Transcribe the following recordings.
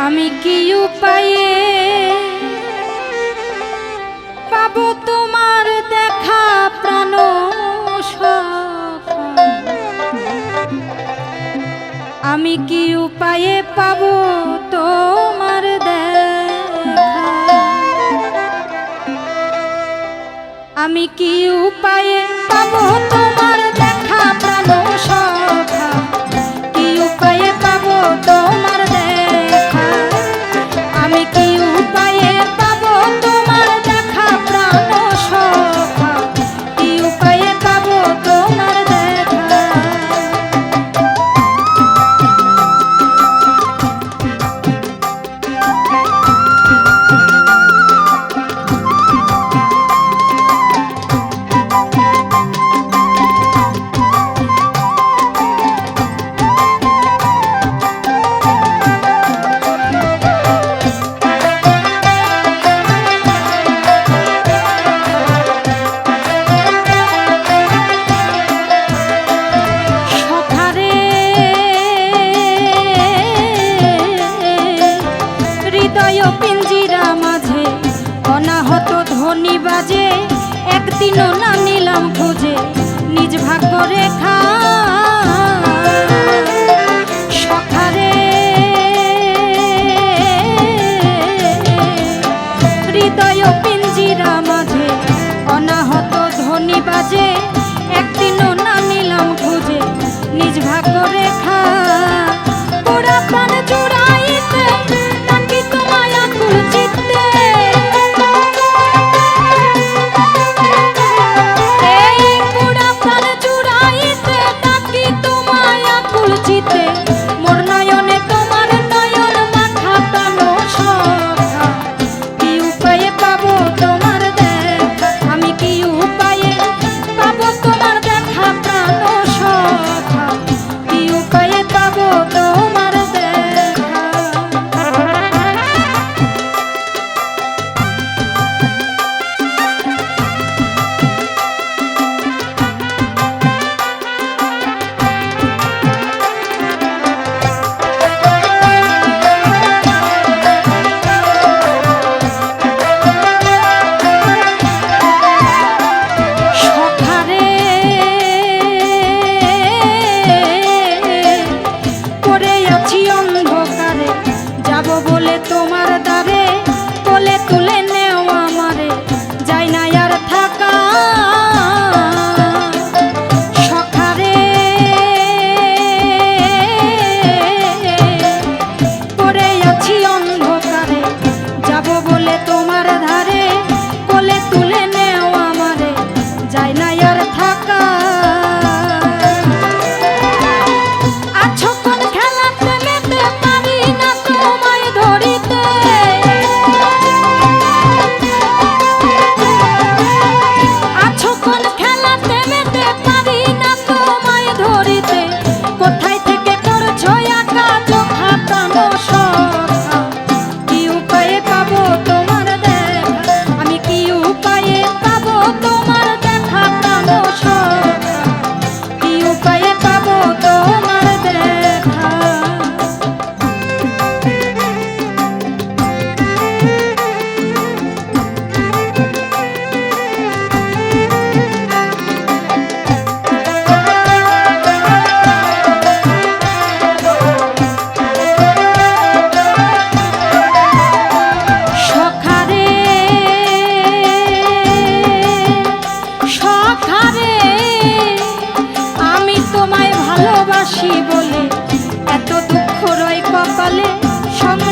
আমি কি উপায়ে পাব তোমার দেখা প্রাণ আমি কি উপায়ে পাব তোমার দেখা? আমি কি উপায়ে ধনী বাজে একদিনও না নিলাম খোঁজে নিজ ভাগ্য রেখা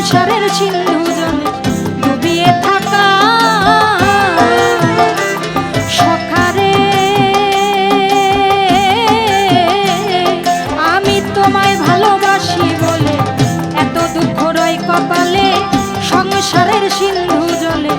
সংসারের সিন্ধু জলে ডুবিয়ে থাকা সখারে। আমি তোমায় ভালোবাসি বলে এত দুঃখ রয় কপালে, সংসারের সিন্ধু জলে।